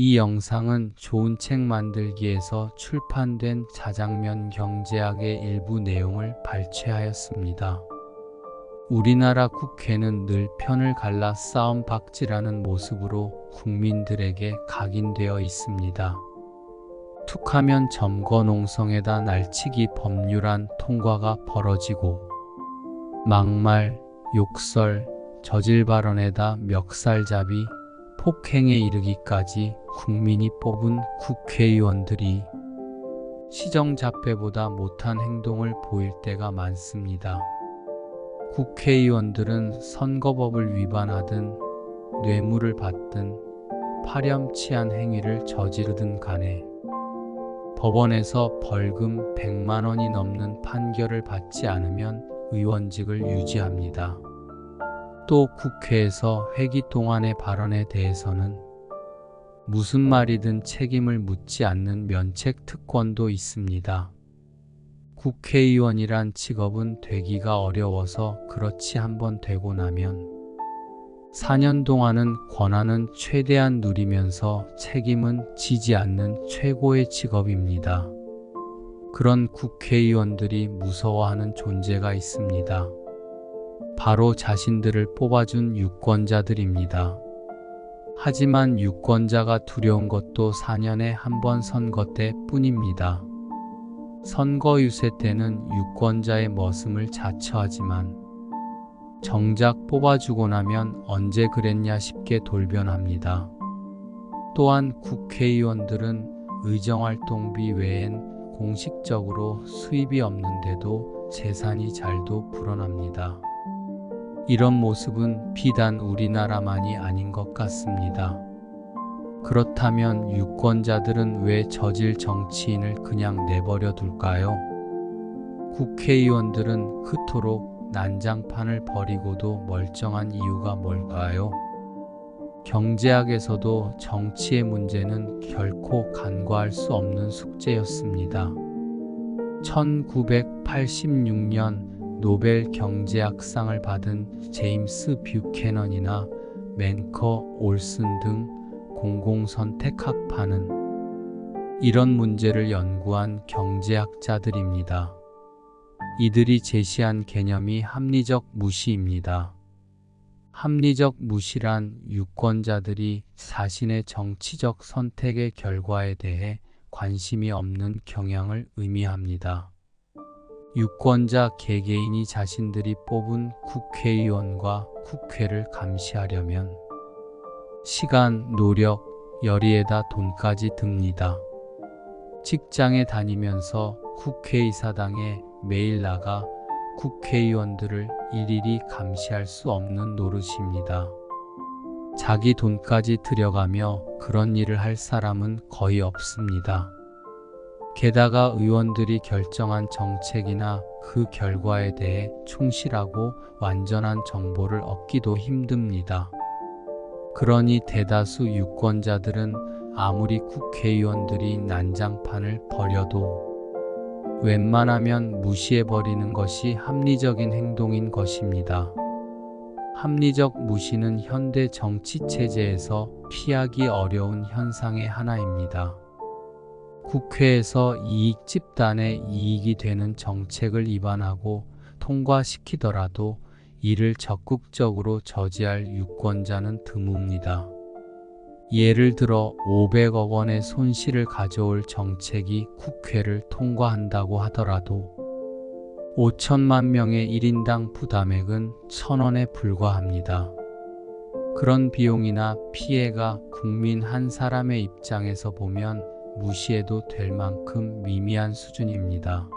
이 영상은 좋은 책 만들기에서 출판된 자장면 경제학의 일부 내용을 발췌하였습니다. 우리나라 국회는 늘 편을 갈라 싸움 박질하는 모습으로 국민들에게 각인되어 있습니다. 툭하면 점거 농성에다 날치기 법률안 통과가 벌어지고 막말, 욕설, 저질 발언에다 멱살잡이, 폭행에 이르기까지 국민이 뽑은 국회의원들이 시정잡배보다 못한 행동을 보일 때가 많습니다. 국회의원들은 선거법을 위반하든 뇌물을 받든 파렴치한 행위를 저지르든 간에 법원에서 벌금 100만 원이 넘는 판결을 받지 않으면 의원직을 유지합니다. 또 국회에서 회기 동안의 발언에 대해서는 무슨 말이든 책임을 묻지 않는 면책 특권도 있습니다. 국회의원이란 직업은 되기가 어려워서 그렇지 한번 되고 나면 4년 동안은 권한은 최대한 누리면서 책임은 지지 않는 최고의 직업입니다. 그런 국회의원들이 무서워하는 존재가 있습니다. 바로 자신들을 뽑아준 유권자들입니다. 하지만 유권자가 두려운 것도 4년에 한 번 선거 때 뿐입니다. 선거 유세 때는 유권자의 머슴을 자처하지만 정작 뽑아주고 나면 언제 그랬냐 싶게 돌변합니다. 또한 국회의원들은 의정활동비 외엔 공식적으로 수입이 없는데도 재산이 잘도 불어납니다. 이런 모습은 비단 우리나라만이 아닌 것 같습니다. 그렇다면 유권자들은 왜 저질 정치인을 그냥 내버려 둘까요? 국회의원들은 그토록 난장판을 버리고도 멀쩡한 이유가 뭘까요? 경제학에서도 정치의 문제는 결코 간과할 수 없는 숙제였습니다. 1986년 노벨 경제학상을 받은 제임스 뷰캐넌이나 맨커 올슨 등 공공선택학파는 이런 문제를 연구한 경제학자들입니다. 이들이 제시한 개념이 합리적 무시입니다. 합리적 무시란 유권자들이 자신의 정치적 선택의 결과에 대해 관심이 없는 경향을 의미합니다. 유권자 개개인이 자신들이 뽑은 국회의원과 국회를 감시하려면 시간, 노력, 열의에다 돈까지 듭니다. 직장에 다니면서 국회의사당에 매일 나가 국회의원들을 일일이 감시할 수 없는 노릇입니다. 자기 돈까지 들여가며 그런 일을 할 사람은 거의 없습니다. 게다가 의원들이 결정한 정책이나 그 결과에 대해 충실하고 완전한 정보를 얻기도 힘듭니다. 그러니 대다수 유권자들은 아무리 국회의원들이 난장판을 버려도 웬만하면 무시해버리는 것이 합리적인 행동인 것입니다. 합리적 무시는 현대 정치 체제에서 피하기 어려운 현상의 하나입니다. 국회에서 이익 집단의 이익이 되는 정책을 입안하고 통과시키더라도 이를 적극적으로 저지할 유권자는 드뭅니다. 예를 들어 500억 원의 손실을 가져올 정책이 국회를 통과한다고 하더라도 5천만 명의 1인당 부담액은 1000원에 불과합니다. 그런 비용이나 피해가 국민 한 사람의 입장에서 보면 무시해도 될 만큼 미미한 수준입니다.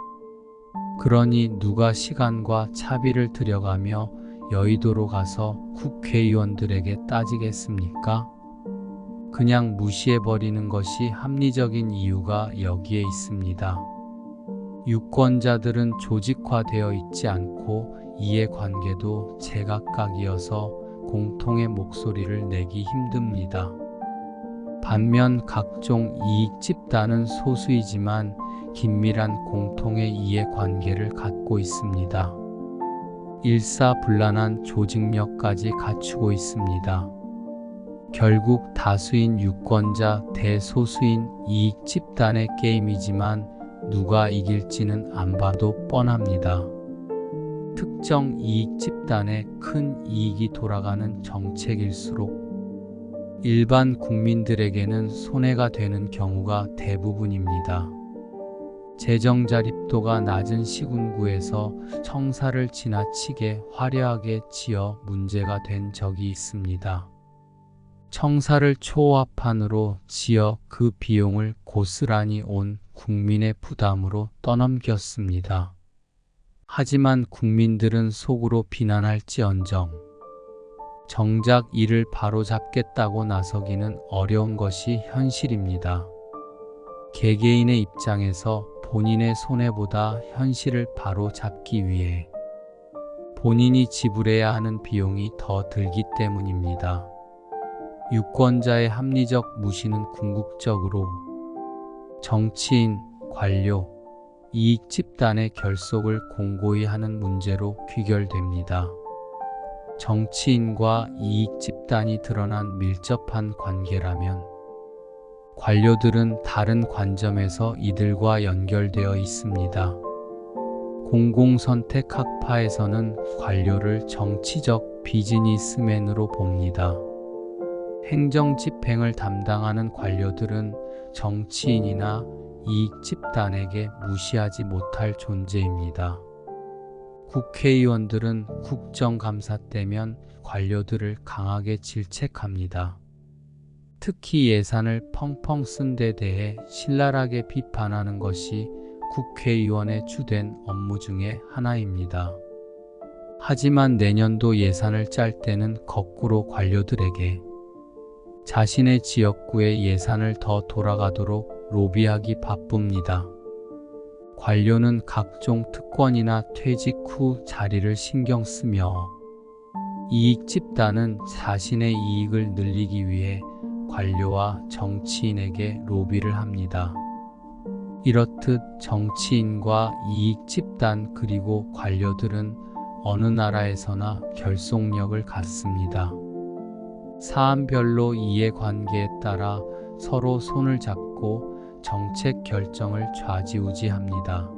그러니 누가 시간과 차비를 들여가며 여의도로 가서 국회의원들에게 따지겠습니까? 그냥 무시해버리는 것이 합리적인 이유가 여기에 있습니다. 유권자들은 조직화되어 있지 않고 이해관계도 제각각이어서 공통의 목소리를 내기 힘듭니다. 반면 각종 이익 집단은 소수이지만 긴밀한 공통의 이해관계를 갖고 있습니다. 일사불란한 조직력까지 갖추고 있습니다. 결국 다수인 유권자 대소수인 이익 집단의 게임이지만 누가 이길지는 안 봐도 뻔합니다. 특정 이익 집단에 큰 이익이 돌아가는 정책일수록 일반 국민들에게는 손해가 되는 경우가 대부분입니다. 재정 자립도가 낮은 시군구에서 청사를 지나치게 화려하게 지어 문제가 된 적이 있습니다. 청사를 초합판으로 지어 그 비용을 고스란히 온 국민의 부담으로 떠넘겼습니다. 하지만 국민들은 속으로 비난할지언정 정작 이를 바로잡겠다고 나서기는 어려운 것이 현실입니다. 개개인의 입장에서 본인의 손해보다 현실을 바로잡기 위해 본인이 지불해야 하는 비용이 더 들기 때문입니다. 유권자의 합리적 무시는 궁극적으로 정치인, 관료, 이익 집단의 결속을 공고히 하는 문제로 귀결됩니다. 정치인과 이익 집단이 드러난 밀접한 관계라면 관료들은 다른 관점에서 이들과 연결되어 있습니다. 공공선택 학파에서는 관료를 정치적 비즈니스맨으로 봅니다. 행정 집행을 담당하는 관료들은 정치인이나 이익 집단에게 무시하지 못할 존재입니다. 국회의원들은 국정감사 때면 관료들을 강하게 질책합니다. 특히 예산을 펑펑 쓴 데 대해 신랄하게 비판하는 것이 국회의원의 주된 업무 중의 하나입니다. 하지만 내년도 예산을 짤 때는 거꾸로 관료들에게 자신의 지역구의 예산을 더 돌아가도록 로비하기 바쁩니다. 관료는 각종 특권이나 퇴직 후 자리를 신경 쓰며 이익 집단은 자신의 이익을 늘리기 위해 관료와 정치인에게 로비를 합니다. 이렇듯 정치인과 이익 집단 그리고 관료들은 어느 나라에서나 결속력을 갖습니다. 사안별로 이해관계에 따라 서로 손을 잡고 정책 결정을 좌지우지합니다.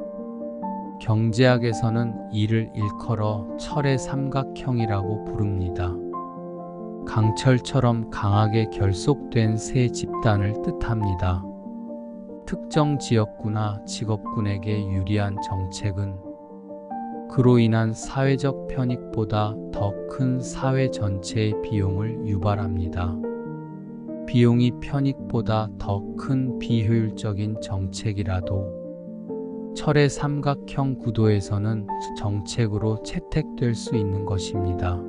경제학에서는 이를 일컬어 철의 삼각형이라고 부릅니다. 강철처럼 강하게 결속된 세 집단을 뜻합니다. 특정 지역구나 직업군에게 유리한 정책은 그로 인한 사회적 편익보다 더 큰 사회 전체의 비용을 유발합니다. 비용이 편익보다 더 큰 비효율적인 정책이라도 철의 삼각형 구도에서는 정책으로 채택될 수 있는 것입니다.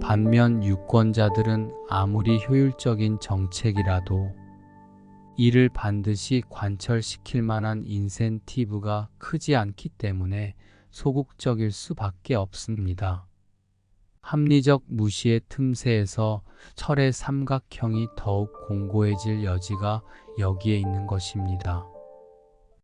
반면 유권자들은 아무리 효율적인 정책이라도 이를 반드시 관철시킬 만한 인센티브가 크지 않기 때문에 소극적일 수밖에 없습니다. 합리적 무시의 틈새에서 철의 삼각형이 더욱 공고해질 여지가 여기에 있는 것입니다.